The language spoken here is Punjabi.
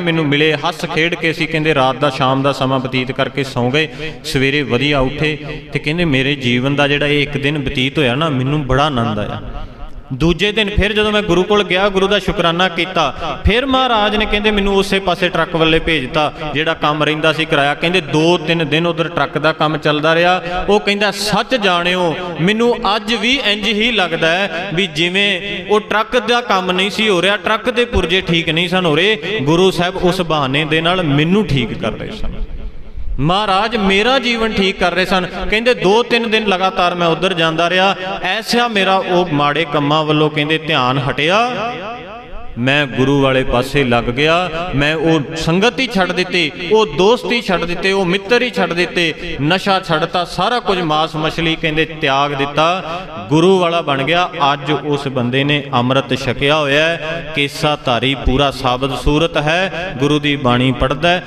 ਮੈਨੂੰ ਮਿਲੇ, ਹੱਸ ਖੇਡ ਕੇ ਸੀ ਕਹਿੰਦੇ ਰਾਤ ਦਾ ਸ਼ਾਮ ਦਾ ਸਮਾਂ ਬਤੀਤ ਕਰਕੇ ਸੌਂ ਗਏ, ਸਵੇਰੇ ਵਧੀਆ ਉੱਠੇ ਤੇ ਕਹਿੰਦੇ ਮੇਰੇ ਜੀਵਨ ਦਾ ਜਿਹੜਾ ਇਹ ਇੱਕ ਦਿਨ ਬਤੀਤ ਹੋਇਆ ਨਾ, ਮੈਨੂੰ ਬੜਾ ਆਨੰਦ ਆਇਆ। ਦੂਜੇ ਦਿਨ ਫਿਰ ਜਦੋਂ ਮੈਂ ਗੁਰੂ ਕੋਲ ਗਿਆ, ਗੁਰੂ ਦਾ ਸ਼ੁਕਰਾਨਾ ਕੀਤਾ, ਫਿਰ ਮਹਾਰਾਜ ਨੇ ਕਹਿੰਦੇ, ਮੈਨੂੰ ਉਸੇ ਪਾਸੇ ਟਰੱਕ ਵੱਲੇ ਭੇਜਤਾ ਜਿਹੜਾ ਕੰਮ ਰਹਿੰਦਾ ਸੀ ਕਰਾਇਆ। ਕਹਿੰਦੇ 2-3 ਦਿਨ ਉਧਰ ਟਰੱਕ ਦਾ ਕੰਮ ਚੱਲਦਾ ਰਿਹਾ। ਉਹ ਕਹਿੰਦਾ, ਸੱਚ ਜਾਣਿਓ, ਮੈਨੂੰ ਅੱਜ ਵੀ ਇੰਜ ਹੀ ਲੱਗਦਾ ਹੈ ਵੀ ਜਿਵੇਂ ਉਹ ਟਰੱਕ ਦਾ ਕੰਮ ਨਹੀਂ ਸੀ ਹੋ ਰਿਹਾ, ਟਰੱਕ ਦੇ ਪੁਰਜੇ ਠੀਕ ਨਹੀਂ ਸਨ ਹੋ ਰਹੇ, ਗੁਰੂ ਸਾਹਿਬ ਉਸ ਬਹਾਨੇ ਦੇ ਨਾਲ ਮੈਨੂੰ ਠੀਕ ਕਰ ਰਹੇ ਸਨ। ਮਹਾਰਾਜ, ਮੇਰਾ ਜੀਵਨ ਠੀਕ ਕਰ ਰਹੇ ਸਨ। ਕਹਿੰਦੇ 2-3 ਦਿਨ ਲਗਾਤਾਰ ਮੈਂ ਉਧਰ ਜਾਂਦਾ ਰਿਹਾ। ਐਸਾ ਮੇਰਾ ਉਹ ਮਾੜੇ ਕੰਮਾਂ ਵੱਲੋਂ ਕਹਿੰਦੇ ਧਿਆਨ ਹਟਿਆ। ਮੈਂ ਗੁਰੂ ਵਾਲੇ ਪਾਸੇ ਲੱਗ ਗਿਆ। ਮੈਂ ਉਹ ਸੰਗਤ ਹੀ ਛੱਡ ਦਿੱਤੀ, ਉਹ ਦੋਸਤ ਹੀ ਛੱਡ ਦਿੱਤੇ, ਉਹ ਮਿੱਤਰ ਹੀ ਛੱਡ ਦਿੱਤੇ। ਨਸ਼ਾ ਛੱਡਤਾ, ਸਾਰਾ ਕੁਝ ਮਾਸ ਮਛਲੀ ਕਹਿੰਦੇ ਤਿਆਗ ਦਿੱਤਾ। ਗੁਰੂ ਵਾਲਾ ਬਣ ਗਿਆ। ਅੱਜ ਉਸ ਬੰਦੇ ਨੇ ਅੰਮ੍ਰਿਤ ਛਕਿਆ ਹੋਇਆ ਕੇਸਾ ਧਾਰੀ ਪੂਰਾ ਸਾਬਤ ਸੂਰਤ ਹੈ। ਗੁਰੂ ਦੀ ਬਾਣੀ ਪੜਦਾ